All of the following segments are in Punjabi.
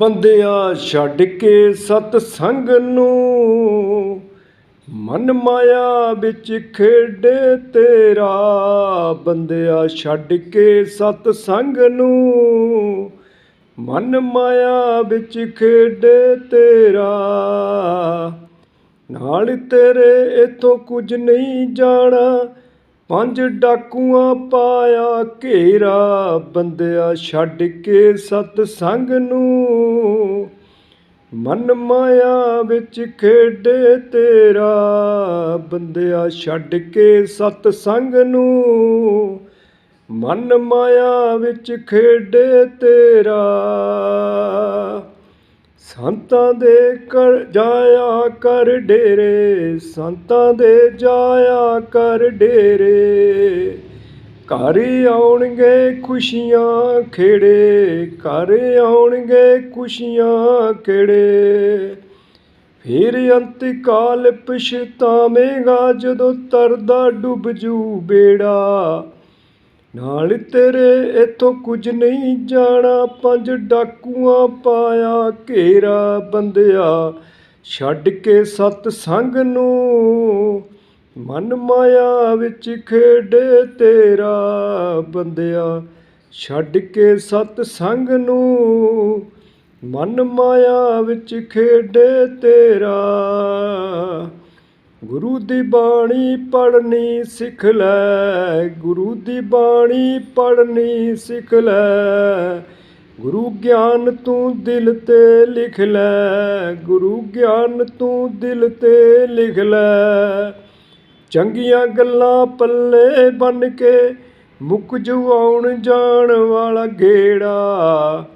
ਬੰਦਿਆ ਛੱਡ ਕੇ ਸਤ ਸੰਗ ਨੂੰ। ਮਨ ਮਾਇਆ ਵਿੱਚ ਖੇਡੇ ਤੇਰਾ। ਬੰਦਿਆ ਛੱਡ ਕੇ ਸਤ ਸੰਗ ਨੂੰ। ਮਨ ਮਾਇਆ ਵਿੱਚ ਖੇਡੇ ਤੇਰਾ। ਨਾਲ ਤੇਰੇ ਇਥੋਂ ਕੁਝ ਨਹੀਂ ਜਾਣਾ। ਪੰਜ ਡਾਕੂਆਂ ਪਾਇਆ ਘੇਰਾ, ਬੰਦਿਆ ਛੱਡ ਕੇ ਸਤ ਸੰਗ ਨੂੰ। ਮਨ ਮਾਇਆ ਵਿੱਚ ਖੇਡੇ ਤੇਰਾ, ਬੰਦਿਆ ਛੱਡ ਕੇ ਸਤ ਸੰਗ ਨੂੰ। ਮਨ ਮਾਇਆ ਵਿੱਚ ਖੇਡੇ ਤੇਰਾ ਸੰਤਾਂ ਦੇ ਕਰ ਜਾਇਆ ਕਰ ਡੇਰੇ, ਸੰਤਾਂ ਦੇ ਜਾਇਆ ਕਰ ਡੇਰੇ। ਘਰ ਆਉਣਗੇ ਖੁਸ਼ੀਆਂ ਖੇੜੇ, ਘਰ ਆਉਣਗੇ ਖੁਸ਼ੀਆਂ ਖੇੜੇ। ਫਿਰ ਅੰਤਕਾਲ ਪਛਤਾਵੇਂਗਾ ਜਦੋਂ ਤਰਦਾ ਡੁੱਬ ਜੂ ਬੇੜਾ। ਨਾਲ ਤੇਰੇ ਇਥੋਂ ਕੁਝ ਨਹੀਂ ਜਾਣਾ, ਪੰਜ ਡਾਕੂਆਂ ਪਾਇਆ, ਘੇਰਾ ਬੰਦਿਆ ਛੱਡ ਕੇ ਸਤ ਸੰਗ ਨੂੰ ਮਨ ਮਾਇਆ ਵਿੱਚ ਖੇਡੇ ਤੇਰਾ ਬੰਦਿਆ ਛੱਡ ਕੇ ਸਤ ਸੰਗ ਨੂੰ ਮਨ ਮਾਇਆ ਵਿੱਚ ਖੇਡੇ ਤੇਰਾ ਗੁਰੂ ਦੀ ਬਾਣੀ ਪੜ੍ਹਨੀ ਸਿੱਖ ਲੈ, ਗੁਰੂ ਦੀ ਬਾਣੀ ਪੜ੍ਹਨੀ ਸਿੱਖ ਲੈ। ਗੁਰੂ ਗਿਆਨ ਤੂੰ ਦਿਲ ਤੇ ਲਿਖ ਲੈ, ਗੁਰੂ ਗਿਆਨ ਤੂੰ ਦਿਲ ਤੇ ਲਿਖ ਲੈ। ਚੰਗੀਆਂ ਗੱਲਾਂ ਪੱਲੇ ਬੰਨ ਕੇ ਮੁੱਕ ਜੂ ਆਉਣ ਜਾਣ ਵਾਲਾ ਗੇੜਾ।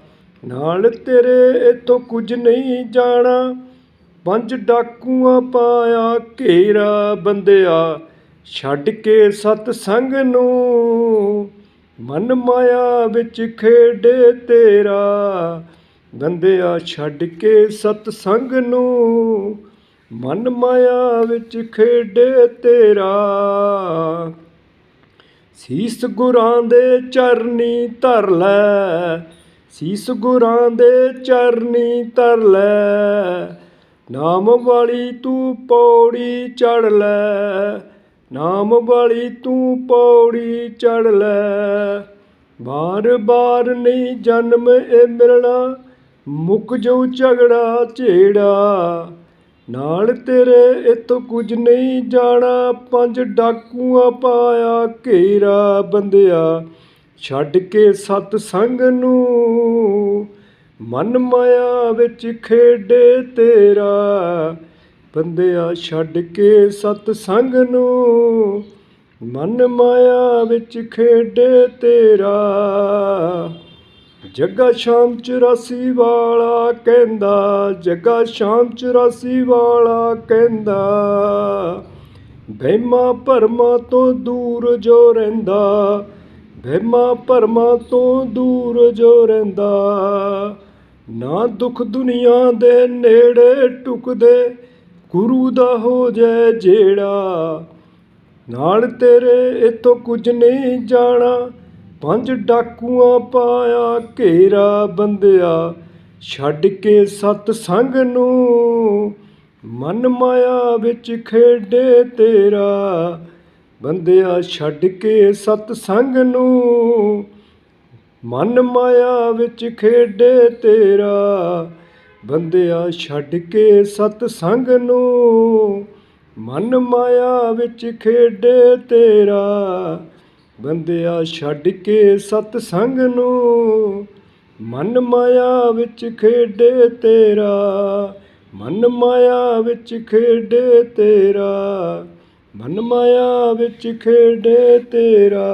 ਨਾਲ ਤੇਰੇ ਇਥੋਂ ਕੁਝ ਨਹੀਂ ਜਾਣਾ ਪੰਜ ਡਾਕੂਆਂ ਪਾਇਆ ਘੇਰਾ ਬੰਦਿਆ, ਛੱਡ ਕੇ ਸਤ ਸੰਗ ਨੂੰ। ਮਨ ਮਾਇਆ ਵਿੱਚ ਖੇਡੇ ਤੇਰਾ, ਬੰਦਿਆ, ਛੱਡ ਕੇ ਸਤ ਸੰਗ ਨੂੰ। ਮਨ ਮਾਇਆ ਵਿੱਚ ਖੇਡੇ ਤੇਰਾ। ਸੀਸ ਗੁਰਾਂ ਦੇ ਚਰਨੀ ਧਰ ਲੈ, ਸੀਸ ਗੁਰਾਂ ਦੇ ਚਰਨੀ ਧਰ ਲੈ। ਨਾਮ ਵਾਲੀ ਤੂੰ ਪੌੜੀ ਚੜ ਲੈ। ਨਾਮ ਵਾਲੀ ਤੂੰ ਪੌੜੀ ਚੜ ਲੈ। ਬਾਰ ਬਾਰ ਨਹੀਂ ਜਨਮ ਇਹ ਮਿਲਣਾ, ਮੁੱਕ ਜਾਊ ਝਗੜਾ ਝੇੜਾ। ਨਾਲ ਤੇਰੇ ਇਤੋਂ ਕੁਝ ਨਹੀਂ ਜਾਣਾ, ਪੰਜ ਡਾਕੂਆਂ ਪਾਇਆ ਘੇਰਾ ਬੰਦਿਆ। ਛੱਡ ਕੇ ਸਤ ਸੰਗ ਨੂੰ ਮਨ ਮਾਇਆ ਵਿੱਚ ਖੇਡੇ ਤੇਰਾ, ਬੰਦਿਆ ਛੱਡ ਕੇ ਸਤ ਸੰਗ ਨੂੰ। ਮਨ ਮਾਇਆ ਵਿੱਚ ਖੇਡੇ ਤੇਰਾ, ਜੱਗਾ ਸ਼ਾਮ 84 ਵਾਲਾ ਕਹਿੰਦਾ, ਜੱਗਾ ਸ਼ਾਮ 84 ਵਾਲਾ ਕਹਿੰਦਾ। ਵਹਿਮਾਂ ਭਰਮਾਂ ਤੋਂ ਦੂਰ ਜੋ ਰਹਿੰਦਾ, ਵਹਿਮਾਂ ਭਰਮਾਂ ਤੋਂ ਦੂਰ ਜੋ ਰਹਿੰਦਾ। ਨਾ ਦੁੱਖ ਦੁਨੀਆ ਦੇ ਨੇੜੇ ਟੁਕਦੇ, ਗੁਰੂ ਦਾ ਹੋ ਜਾਏ ਜਿਹੜਾ ਨਾਲ ਤੇਰੇ ਇਤੋਂ ਕੁਝ ਨਹੀਂ ਜਾਣਾ, ਪੰਜ ਡਾਕੂਆਂ ਪਾਇਆ ਘੇਰਾ ਬੰਦਿਆ। ਛੱਡ ਕੇ ਸਤ ਸੰਗ ਨੂੰ ਮਨ ਮਾਇਆ ਵਿੱਚ ਖੇਡੇ ਤੇਰਾ। ਬੰਦਿਆ, ਛੱਡ ਕੇ ਸਤ ਸੰਗ ਨੂੰ ਮਨ ਮਾਇਆ ਵਿੱਚ ਖੇਡੇ ਤੇਰਾ, ਬੰਦਿਆ ਛੱਡ ਕੇ ਸਤ ਸੰਗ ਨੂੰ। ਮਨ ਮਾਇਆ ਵਿੱਚ ਖੇਡੇ ਤੇਰਾ, ਬੰਦਿਆ ਛੱਡ ਕੇ ਸਤ ਸੰਗ ਨੂੰ। ਮਨ ਮਾਇਆ ਵਿੱਚ ਖੇਡੇ ਤੇਰਾ, ਮਨ ਮਾਇਆ ਵਿੱਚ ਖੇਡੇ ਤੇਰਾ, ਮਨ ਮਾਇਆ ਵਿੱਚ ਖੇਡੇ ਤੇਰਾ।